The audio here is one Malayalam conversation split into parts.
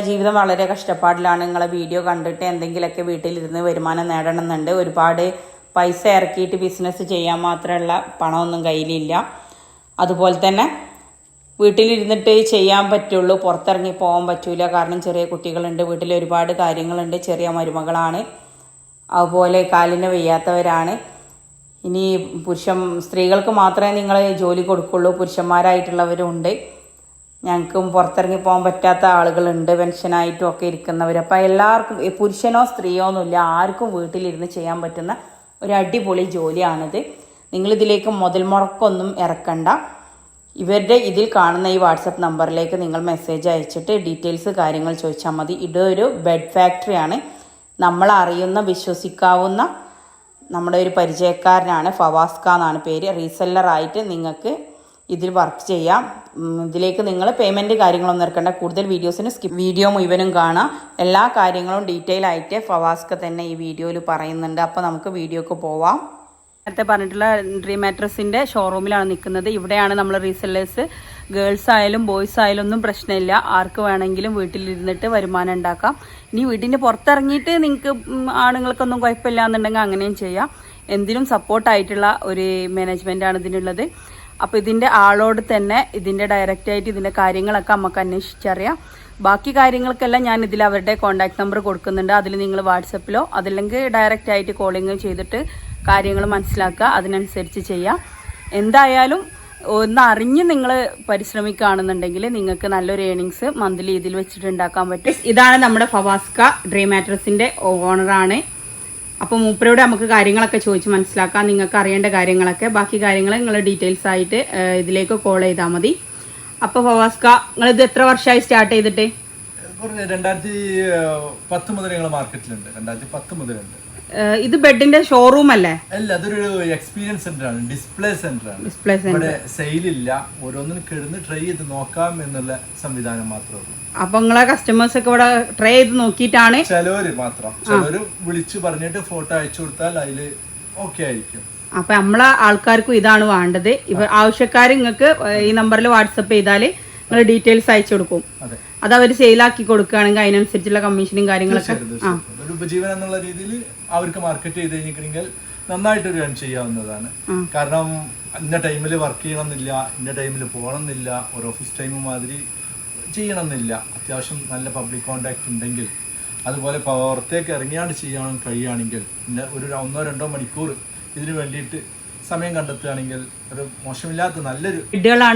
ജീവിതം വളരെ കഷ്ടപ്പാടിലാണ്. നിങ്ങളെ വീഡിയോ കണ്ടിട്ട് എന്തെങ്കിലുമൊക്കെ വീട്ടിലിരുന്ന് വരുമാനം നേടണമെന്നുണ്ട്. ഒരുപാട് പൈസ ഇറക്കിയിട്ട് ബിസിനസ് ചെയ്യാൻ മാത്രമുള്ള പണമൊന്നും കയ്യിലില്ല. അതുപോലെ തന്നെ വീട്ടിലിരുന്നിട്ട് ചെയ്യാൻ പറ്റുള്ളൂ. പുറത്തിറങ്ങി പോകാൻ പറ്റൂല. കാരണം ചെറിയ കുട്ടികളുണ്ട്. വീട്ടിൽ ഒരുപാട് കാര്യങ്ങളുണ്ട്. ചെറിയ മരുമകളാണ്. അതുപോലെ കാലിന് വയ്യാത്തവരാണ്. ഇനി പുരുഷ സ്ത്രീകൾക്ക് മാത്രമേ നിങ്ങൾ ജോലി കൊടുക്കുള്ളൂ. പുരുഷന്മാരായിട്ടുള്ളവരും ഉണ്ട് ഞങ്ങൾക്കും പുറത്തിറങ്ങി പോകാൻ പറ്റാത്ത ആളുകളുണ്ട് പെൻഷനായിട്ടും ഒക്കെ ഇരിക്കുന്നവർ അപ്പോൾ എല്ലാവർക്കും പുരുഷനോ സ്ത്രീയോ ഒന്നുമില്ല ആർക്കും വീട്ടിലിരുന്ന് ചെയ്യാൻ പറ്റുന്ന ഒരു അടിപൊളി ജോലിയാണിത്. നിങ്ങളിതിലേക്ക് മുതൽ മുറക്കൊന്നും ഇറക്കണ്ട. ഇവരുടെ ഇതിൽ കാണുന്ന ഈ വാട്സപ്പ് നമ്പറിലേക്ക് നിങ്ങൾ മെസ്സേജ് അയച്ചിട്ട് ഡീറ്റെയിൽസ് കാര്യങ്ങൾ ചോദിച്ചാൽ മതി. ഇതൊരു ബെഡ് ഫാക്ടറിയാണ്. നമ്മൾ അറിയുന്ന വിശ്വസിക്കാവുന്ന നമ്മുടെ ഒരു പരിചയക്കാരനാണ് ഫവാസ്ക എന്നാണ് പേര്. റീസെല്ലറായിട്ട് നിങ്ങൾക്ക് ഇതിൽ വർക്ക് ചെയ്യാം. ഇതിലേക്ക് നിങ്ങൾ പേയ്മെന്റ് കാര്യങ്ങളൊന്നും ഇറക്കേണ്ട കൂടുതൽ വീഡിയോസിന് സ്കിപ്പ് വീഡിയോ മുഴുവനും കാണാം. എല്ലാ കാര്യങ്ങളും ഡീറ്റെയിൽ ആയിട്ട് ഫവാസ്ക തന്നെ ഈ വീഡിയോയിൽ പറയുന്നുണ്ട്. അപ്പോൾ നമുക്ക് വീഡിയോക്ക് പോവാം. നേരത്തെ പറഞ്ഞിട്ടുള്ള ഡ്രീം മാട്രസിന്റെ ഷോറൂമിലാണ് നിൽക്കുന്നത്. ഇവിടെയാണ് നമ്മൾ റീസെല്ലേഴ്സ് ഗേൾസ് ആയാലും ബോയ്സ് ആയാലും ഒന്നും പ്രശ്നമില്ല. ആർക്ക് വേണമെങ്കിലും വീട്ടിലിരുന്നിട്ട് വരുമാനം ഉണ്ടാക്കാം. ഇനി വീട്ടിന്റെ പുറത്തിറങ്ങിയിട്ട് നിങ്ങൾക്ക് ആണുങ്ങൾക്കൊന്നും കുഴപ്പമില്ല എന്നുണ്ടെങ്കിൽ അങ്ങനെയും ചെയ്യാം. എന്തിനും സപ്പോർട്ടായിട്ടുള്ള ഒരു മാനേജ്മെന്റാണ് ഇതിനുള്ളത്. അപ്പോൾ ഇതിന്റെ ആളോട് തന്നെ ഇതിന്റെ ഡയറക്റ്റായിട്ട് ഇതിന്റെ കാര്യങ്ങളൊക്കെ നമുക്ക് അന്വേഷിച്ചറിയാം. ബാക്കി കാര്യങ്ങൾക്കെല്ലാം ഞാൻ ഇതിൽ അവരുടെ കോൺടാക്ട് നമ്പർ കൊടുക്കുന്നുണ്ട്. അതിൽ നിങ്ങൾ വാട്സപ്പിലോ അതല്ലെങ്കിൽ ഡയറക്റ്റ് ആയിട്ട് കോളിങ് ചെയ്തിട്ട് കാര്യങ്ങൾ മനസ്സിലാക്കുക. അതിനനുസരിച്ച് ചെയ്യാം. എന്തായാലും ഒന്ന് അറിഞ്ഞ് നിങ്ങൾ പരിശ്രമിക്കുകയാണെന്നുണ്ടെങ്കിൽ നിങ്ങൾക്ക് നല്ലൊരു ഏണിങ്സ് മന്ത്ലി ഇതിൽ വെച്ചിട്ട് ഉണ്ടാക്കാൻ പറ്റും. ഇതാണ് നമ്മുടെ ഫവാസ്ക ഡ്രീം മാട്രസിന്റെ ഓണറാണ് അപ്പോൾ മൂപ്പരോട് നമുക്ക് കാര്യങ്ങളൊക്കെ ചോദിച്ച് മനസ്സിലാക്കാം. നിങ്ങൾക്ക് അറിയേണ്ട കാര്യങ്ങളൊക്കെ. ബാക്കി കാര്യങ്ങൾ നിങ്ങൾ ഡീറ്റെയിൽസ് ആയിട്ട് ഇതിലേക്ക് കോൾ ചെയ്താൽ മതി. അപ്പോൾ ഫവാസ്ക നിങ്ങൾ ഇത് എത്ര വർഷമായി സ്റ്റാർട്ട് ചെയ്തിട്ട്? രണ്ടായിരത്തി പത്ത് മുതൽ ഞങ്ങൾ മാർക്കറ്റിലുണ്ട് രണ്ടായിരത്തി പത്ത് മുതലുണ്ട് ഇത് ബെഡിന്റെ ഷോറൂം അല്ലേ? അല്ല അതൊരു എക്സ്പീരിയൻസ് സെന്റർ ആണ് ഡിസ്പ്ലേ സെന്റർ ആണ്. ഡിസ്പ്ലേ ഇവിടെ സെയിലില്ല ഓരോന്നിനും കിടന്ന് ട്രൈ ചെയ്ത് നോക്കാം എന്നുള്ള സംവിധാനം മാത്രമേ ഉള്ളൂ. അപ്പൊ നിങ്ങളെ കസ്റ്റമേഴ്സ് ഒക്കെ ഇവിടെ ട്രൈ ചെയ്ത് നോക്കിയിട്ടാണ്? ചിലവര് മാത്രം. ചിലവര് വിളിച്ചു പറഞ്ഞിട്ട് ഫോട്ടോ അയച്ചു കൊടുത്താൽ അതിൽ ഓക്കെ ആയിരിക്കും. അപ്പൊ നമ്മളെ ആൾക്കാർക്കും ഇതാണ് വേണ്ടത്. ഇവ ആവശ്യക്കാർ നിങ്ങൾക്ക് ഈ നമ്പറിൽ വാട്സപ്പ് ചെയ്താൽ നിങ്ങൾ ഡീറ്റെയിൽസ് അയച്ചു കൊടുക്കും. അതെ. അവർ സെയിലാക്കി കൊടുക്കുകയാണെങ്കിൽ അതിനനുസരിച്ചുള്ള കമ്മീഷനും കാര്യങ്ങളൊക്കെ. ഒരു ഉപജീവനം എന്നുള്ള രീതിയിൽ അവർക്ക് മാർക്കറ്റ് ചെയ്ത് കഴിഞ്ഞിട്ടുണ്ടെങ്കിൽ നന്നായിട്ട് ഒരു earn ചെയ്യാവുന്നതാണ്. കാരണം ഇന്ന ടൈമിൽ വർക്ക് ചെയ്യണമെന്നില്ല ഇന്ന ടൈമിൽ പോകണം എന്നില്ല ഒരു ഓഫീസ് ടൈം മാതിരി ചെയ്യണം എന്നില്ല അത്യാവശ്യം നല്ല പബ്ലിക് കോണ്ടാക്ട് ഉണ്ടെങ്കിൽ അതുപോലെ പുറത്തേക്ക് ഇറങ്ങിയാണ്ട് ചെയ്യാൻ കഴിയുകയാണെങ്കിൽ പിന്നെ ഒരു ഒന്നോ രണ്ടോ മണിക്കൂർ ഇതിന് വേണ്ടിയിട്ട് സമയം കണ്ടെത്തുകയാണെങ്കിൽ ഒരു മോശമില്ലാത്ത നല്ലൊരു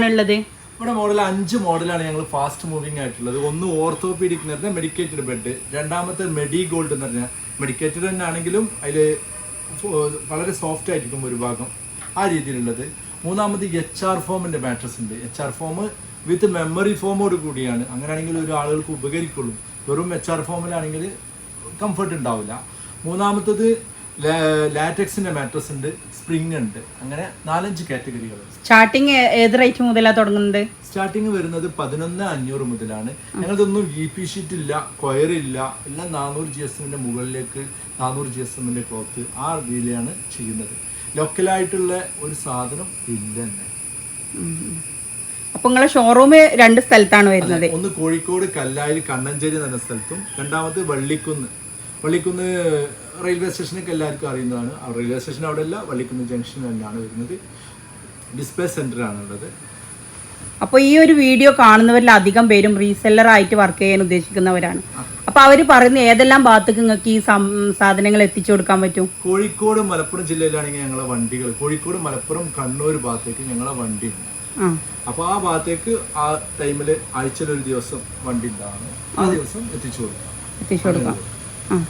ഉള്ളത്. ഇവിടെ മോഡൽ അഞ്ച് മോഡലാണ് ഞങ്ങൾ ഫാസ്റ്റ് മൂവിങ് ആയിട്ടുള്ളത്. ഒന്ന് ഓർത്തോപീഡിക് എന്ന് പറഞ്ഞാൽ മെഡിക്കേറ്റഡ് ബെഡ് രണ്ടാമത്തെ മെഡി ഗോൾഡ് എന്ന് പറഞ്ഞാൽ മെഡിക്കേറ്റഡ് തന്നെ ആണെങ്കിലും അതിൽ വളരെ സോഫ്റ്റ് ആയിരിക്കും ഒരു ഭാഗം ആ രീതിയിലുള്ളത്. മൂന്നാമത് എച്ച് ആർ ഫോമിന്റെ മാട്രസ് ഉണ്ട്. H R foam with memory ഫോമോട് കൂടിയാണ്. അങ്ങനെയാണെങ്കിൽ ഒരു ആളുകൾക്ക് ഉപകരിക്കുള്ളൂ. വെറും എച്ച് ആർ ഫോമിലാണെങ്കിൽ കംഫർട്ട് ഉണ്ടാവില്ല. മൂന്നാമത്തത് ലാറ്റക്സിന്റെ മാട്രസ് ഉണ്ട് സ്പ്രിംഗ് ഉണ്ട്. അങ്ങനെ നാലഞ്ച് കാറ്റഗറികൾ സ്റ്റാർട്ടിങ് ഏത് റേറ്റ് മുതലാണ് തുടങ്ങുന്നത്? സ്റ്റാർട്ടിങ് വരുന്നത് പതിനൊന്ന് അഞ്ഞൂറ് മുതലാണ്. ഞങ്ങളതൊന്നും ഇ പി ഷീറ്റ് ഇല്ല കൊയർ ഇല്ല എല്ലാം നാനൂറ് ജി എസ് എമ്മിന്റെ മുകളിലേക്ക് നാനൂറ് ജി എസ് എമ്മിന്റെ ക്ലോത്ത് ആ രീതിയിലാണ് ചെയ്യുന്നത്. ലോക്കലായിട്ടുള്ള ഒരു സാധനം ഇല്ല തന്നെ. അപ്പൊ നിങ്ങളെ ഷോറൂം രണ്ട് സ്ഥലത്താണ് വരുന്നത്. ഒന്ന് കോഴിക്കോട് കല്ലായിൽ കണ്ണഞ്ചേരി എന്ന സ്ഥലത്തും രണ്ടാമത് വള്ളിക്കുന്ന്. വള്ളിക്കുന്ന് റെയിൽവേ സ്റ്റേഷനൊക്കെ എല്ലാവർക്കും അറിയുന്നതാണ്. ആ റെയിൽവേ സ്റ്റേഷൻ അവിടെ അല്ല വള്ളിക്കുന്ന് ജംഗ്ഷൻ തന്നെയാണ് വരുന്നത്. ഡിസ്പ്ലേ സെന്റർ ആണുള്ളത് അപ്പൊ ഈ ഒരു വീഡിയോ കാണുന്നവരിൽ അധികം പേരും റീസെല്ലർ ആയിട്ട് വർക്ക് ചെയ്യാൻ ഉദ്ദേശിക്കുന്നവരാണ്. അപ്പോൾ അവർ പറയുന്ന ഏതെല്ലാം ഭാഗത്തേക്ക് നിങ്ങൾക്ക് ഈ സാധനങ്ങൾ എത്തിച്ചു കൊടുക്കാൻ പറ്റും? കോഴിക്കോട് മലപ്പുറം ജില്ലയിലാണെങ്കിൽ ഞങ്ങളെ വണ്ടികൾ കോഴിക്കോട് മലപ്പുറം കണ്ണൂർ ഭാഗത്തേക്ക് ഞങ്ങളെ വണ്ടി ഉണ്ട് അപ്പോൾ ആ ഭാഗത്തേക്ക് ആ ടൈമിൽ ആഴ്ചയിൽ ഒരു ദിവസം വണ്ടി ഉണ്ടാവും ആ ദിവസം എത്തിച്ചു കൊടുക്കാം. എത്തിച്ചു കൊടുക്കാം.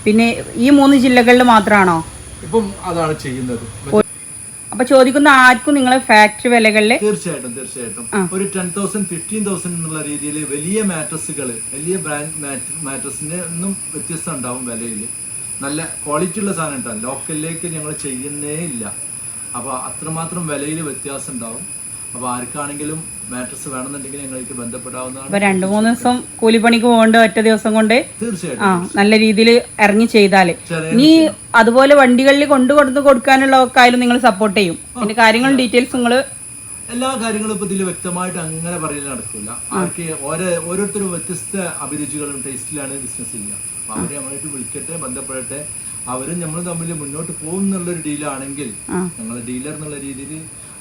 പിന്നെ ഈ മൂന്ന് ജില്ലകളിൽ മാത്രമാണോ ഇപ്പം അതാണ് ചെയ്യുന്നത്. അപ്പൊ ചോദിക്കുന്ന ആർക്കും നിങ്ങളെ ഫാക്ടറി വിലകളിൽ തീർച്ചയായിട്ടും തീർച്ചയായിട്ടും. ഒരു ടെൻ തൗസൻഡ് ഫിഫ്റ്റീൻ തൗസൻഡ് എന്നുള്ള രീതിയിൽ വലിയ മാട്രസുകൾ വലിയ ബ്രാൻഡ് മാട്രസിന്റെ ഒന്നും വ്യത്യസ്തം ഉണ്ടാവും വിലയിൽ നല്ല ക്വാളിറ്റി ഉള്ള സാധനം ഉണ്ടാവും ലോക്കലിലേക്ക് ഞങ്ങൾ ചെയ്യുന്നേ ഇല്ല. അപ്പോൾ അത്രമാത്രം വിലയിൽ വ്യത്യാസം ഉണ്ടാവും. അപ്പോൾ ആർക്കാണെങ്കിലും മാട്രസ് വേണമെന്നുണ്ടെങ്കിൽ ഞങ്ങൾക്ക് ബന്ധപ്പെടാവുന്നതാണ്. അപ്പോൾ രണ്ടു മൂന്ന് ദിവസം കൂലിപ്പണിക്ക് പോകേണ്ട ഒറ്റ ദിവസം കൊണ്ട് തീർച്ചയായിട്ടും ആ നല്ല രീതിയിൽ ഇറങ്ങി ചെയ്താൽ. ചെറിയ ഇനി അതുപോലെ വണ്ടികളിൽ കൊണ്ടു കൊടുത്ത് കൊടുക്കാനുള്ള ഒക്കെ ആയാലും നിങ്ങൾ സപ്പോർട്ട് ചെയ്യും. അതിന്റെ കാര്യങ്ങളും ഡീറ്റെയിൽസ് നിങ്ങൾ എല്ലാ കാര്യങ്ങളും ഇപ്പൊ ഇതിൽ വ്യക്തമായിട്ട് അങ്ങനെ പറയൽ നടക്കില്ല ആർക്ക് ഓരോ ഓരോരുത്തരും വ്യത്യസ്ത അഭിരുചികളും ടേസ്റ്റിലാണ് ബിസിനസ് ചെയ്യുക. അപ്പൊ അവരെ നമ്മളായിട്ട് വിളിക്കട്ടെ ബന്ധപ്പെടട്ടെ. അവരും നമ്മൾ തമ്മിൽ മുന്നോട്ട് പോകും എന്നുള്ളൊരു ഡീലാണെങ്കിൽ ഞങ്ങൾ ഡീലർ എന്നുള്ള രീതിയിൽ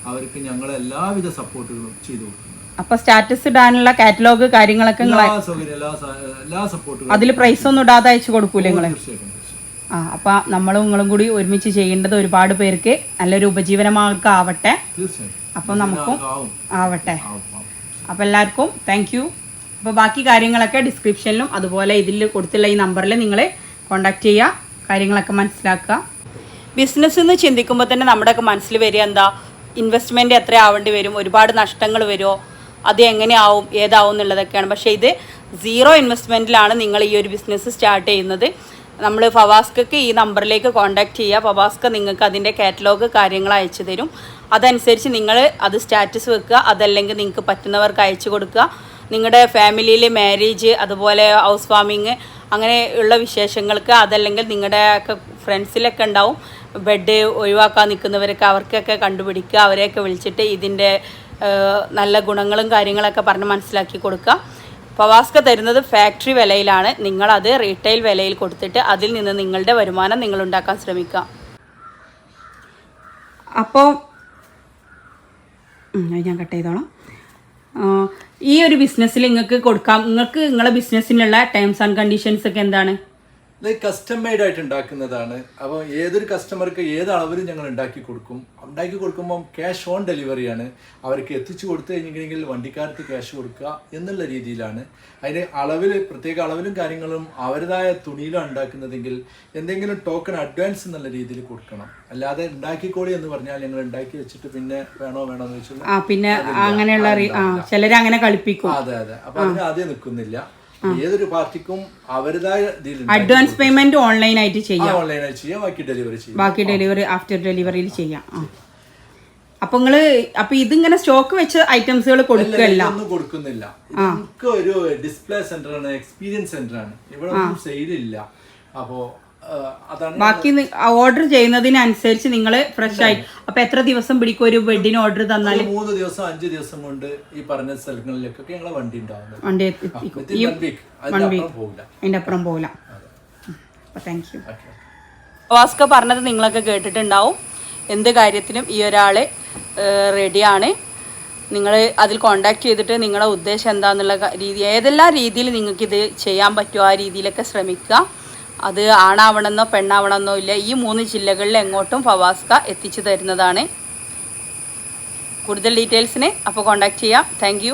അവർക്ക് ഞങ്ങൾ എല്ലാവിധ സപ്പോർട്ടുകളും ചെയ്തു കൊടുക്കും. അപ്പൊ സ്റ്റാറ്റസ് ഇടാനുള്ള കാറ്റലോഗ് കാര്യങ്ങളൊക്കെ എല്ലാ സൗകര്യം എല്ലാ സ- എല്ലാ സപ്പോർട്ടുകളും അതിൽ പ്രൈസ് ഒന്നും ഇടാതെ അയച്ചു കൊടുക്കൂലേ നിങ്ങൾ? തീർച്ചയായിട്ടും തീർച്ചയായിട്ടും. ആ അപ്പൊ നമ്മളും നിങ്ങളും കൂടി ഒരുമിച്ച് ചെയ്യേണ്ടത് ഒരുപാട് പേർക്ക് നല്ലൊരു ഉപജീവനമാർക്ക് ആവട്ടെ തീർച്ചയായും അപ്പൊ നമുക്കും ആവും. ആവട്ടെ. ആവും ആവും അപ്പോൾ എല്ലാവർക്കും താങ്ക് യു അപ്പോൾ ബാക്കി കാര്യങ്ങളൊക്കെ ഡിസ്ക്രിപ്ഷനിലും അതുപോലെ ഇതിൽ കൊടുത്തുള്ള ഈ നമ്പറിൽ നിങ്ങൾ കോൺടാക്ട് ചെയ്യുക. കാര്യങ്ങളൊക്കെ മനസ്സിലാക്കുക. ബിസിനസ് എന്ന് ചിന്തിക്കുമ്പോൾ തന്നെ നമ്മുടെയൊക്കെ മനസ്സിൽ വരിക എന്താ? ഇൻവെസ്റ്റ്മെന്റ് എത്ര ആവേണ്ടി വരും? ഒരുപാട് നഷ്ടങ്ങൾ വരുമോ? അത് എങ്ങനെയാവും? ഏതാവും എന്നുള്ളതൊക്കെയാണ്. പക്ഷേ ഇത് സീറോ ഇൻവെസ്റ്റ്മെന്റിലാണ് നിങ്ങൾ ഈ ഒരു ബിസിനസ് സ്റ്റാർട്ട് ചെയ്യുന്നത്. നമ്മൾ ഫവാസ്കക്ക് ഈ നമ്പറിലേക്ക് കോൺടാക്റ്റ് ചെയ്യുക. ഫവാസ്ക നിങ്ങൾക്ക് അതിന്റെ കാറ്റലോഗ് കാര്യങ്ങൾ അയച്ചു തരും. അതനുസരിച്ച് നിങ്ങൾ അത് സ്റ്റാറ്റസ് വെക്കുക. അതല്ലെങ്കിൽ നിങ്ങൾക്ക് പറ്റുന്നവർക്ക് അയച്ചു കൊടുക്കുക. നിങ്ങളുടെ ഫാമിലിയിൽ മാരേജ് അതുപോലെ ഹൗസ് വാമിങ് അങ്ങനെ ഉള്ള വിശേഷങ്ങൾക്ക് അതല്ലെങ്കിൽ നിങ്ങളുടെ ഒക്കെ ഫ്രണ്ട്സിലൊക്കെ ഉണ്ടാവും. ബെഡ് ഒഴിവാക്കാൻ നിൽക്കുന്നവരൊക്കെ അവർക്കൊക്കെ കണ്ടുപിടിക്കുക അവരെയൊക്കെ വിളിച്ചിട്ട് ഇതിന്റെ നല്ല ഗുണങ്ങളും കാര്യങ്ങളൊക്കെ പറഞ്ഞ് മനസ്സിലാക്കി കൊടുക്കുക. പവാസ്ക തരുന്നത് ഫാക്ടറി വിലയിലാണ്. നിങ്ങളത് റീറ്റെയിൽ വിലയിൽ കൊടുത്തിട്ട് അതിൽ നിന്ന് നിങ്ങളുടെ വരുമാനം നിങ്ങൾ ഉണ്ടാക്കാൻ ശ്രമിക്കുക. അപ്പോൾ ഞാൻ കട്ട് ചെയ്തോളാം. ഈ ഒരു ബിസിനസ്സിൽ നിങ്ങൾക്ക് കൊടുക്കാം. നിങ്ങൾക്ക് നിങ്ങളുടെ ബിസിനസ്സിനുള്ള ടേംസ് ആൻഡ് കണ്ടീഷൻസ് ഒക്കെ എന്താണ്? ഇത് കസ്റ്റം മെയ്ഡ് ആയിട്ട് ഉണ്ടാക്കുന്നതാണ്. അപ്പോൾ ഏതൊരു കസ്റ്റമർക്ക് ഏത് അളവിലും ഞങ്ങൾ ഉണ്ടാക്കി കൊടുക്കും? ഉണ്ടാക്കി കൊടുക്കുമ്പോൾ ക്യാഷ് ഓൺ ഡെലിവറിയാണ് അവർക്ക് എത്തിച്ചു കൊടുത്തു കഴിഞ്ഞെങ്കിൽ വണ്ടിക്കാർക്ക് ക്യാഷ് കൊടുക്കുക എന്നുള്ള രീതിയിലാണ്. അതിന് അളവിൽ പ്രത്യേക അളവിലും കാര്യങ്ങളും അവരുടേതായ തുണിയിലാണ് ഉണ്ടാക്കുന്നതെങ്കിൽ എന്തെങ്കിലും ടോക്കൺ അഡ്വാൻസ് എന്നുള്ള രീതിയിൽ കൊടുക്കണം. അല്ലാതെ ഉണ്ടാക്കിക്കോളി എന്ന് പറഞ്ഞാൽ ഞങ്ങൾ ഉണ്ടാക്കി വെച്ചിട്ട് പിന്നെ വേണോ വേണോ എന്ന് വെച്ചാൽ പിന്നെ അങ്ങനെയുള്ള ചിലർ അങ്ങനെ കളിപ്പിക്കും. അതെ അതെ. അപ്പോൾ അതിന് ആദ്യം നിൽക്കുന്നില്ല. ഏതൊരു പാർട്ടിക്കും അവരുടേതായ അഡ്വാൻസ് പേയ്മെന്റ് ഓൺലൈൻ ആയിട്ട് ചെയ്യാം. ഓൺലൈൻ ആയിട്ട് ചെയ്യാം ബാക്കി ഡെലിവറി ചെയ്യാം. ബാക്കി ഡെലിവറി ആഫ്റ്റർ ഡെലിവറിയിൽ ചെയ്യാം. അപ്പൊ നിങ്ങൾ അപ്പൊ ഇതിങ്ങനെ സ്റ്റോക്ക് വെച്ച് ഐറ്റംസുകൾ കൊടുക്കില്ല? ഒന്നും കൊടുക്കുന്നില്ല. നമുക്ക് ഒരു ഡിസ്പ്ലേ സെന്റർ ആണ് എക്സ്പീരിയൻസ് സെന്റർ ആണ്. ഇവിടെ ഒന്നും സെയിൽ ഇല്ല. അപ്പോ ബാക്കി ഓർഡർ ചെയ്യുന്നതിനനുസരിച്ച് നിങ്ങൾ ഫ്രഷ് ആയി അപ്പൊ എത്ര ദിവസം പിടിക്കും ഒരു വെഡിന് ഓർഡർ തന്നാൽ മൂന്ന് ദിവസം അഞ്ച് ദിവസം കൊണ്ട് ഈ പറഞ്ഞ സ്ഥലങ്ങളിലേക്കൊക്കെ ഞങ്ങളെ വണ്ടി ഉണ്ടാവും വണ്ടി. അതിന്റെ അപ്പുറം പോകില്ല അപ്പൊ താങ്ക് യു വാസ്ക പറഞ്ഞത് നിങ്ങളൊക്കെ കേട്ടിട്ടുണ്ടാവും. എന്ത് കാര്യത്തിനും ഈ ഒരാൾ റെഡിയാണ് നിങ്ങൾ അതിൽ കോണ്ടാക്ട് ചെയ്തിട്ട് നിങ്ങളുടെ ഉദ്ദേശം എന്താണെന്നുള്ള രീതി ഏതെല്ലാം രീതിയിൽ നിങ്ങൾക്കിത് ചെയ്യാൻ പറ്റുമോ ആ രീതിയിലൊക്കെ ശ്രമിക്കുക. അത് ആണാവണമെന്നോ പെണ്ണാവണമെന്നോ ഇല്ല. ഈ മൂന്ന് ജില്ലകളിൽ എങ്ങോട്ടും ഫവാസ്ക എത്തിച്ചു തരുന്നതാണ്. കൂടുതൽ ഡീറ്റെയിൽസിന് അപ്പോൾ കോണ്ടാക്ട് ചെയ്യാം. താങ്ക്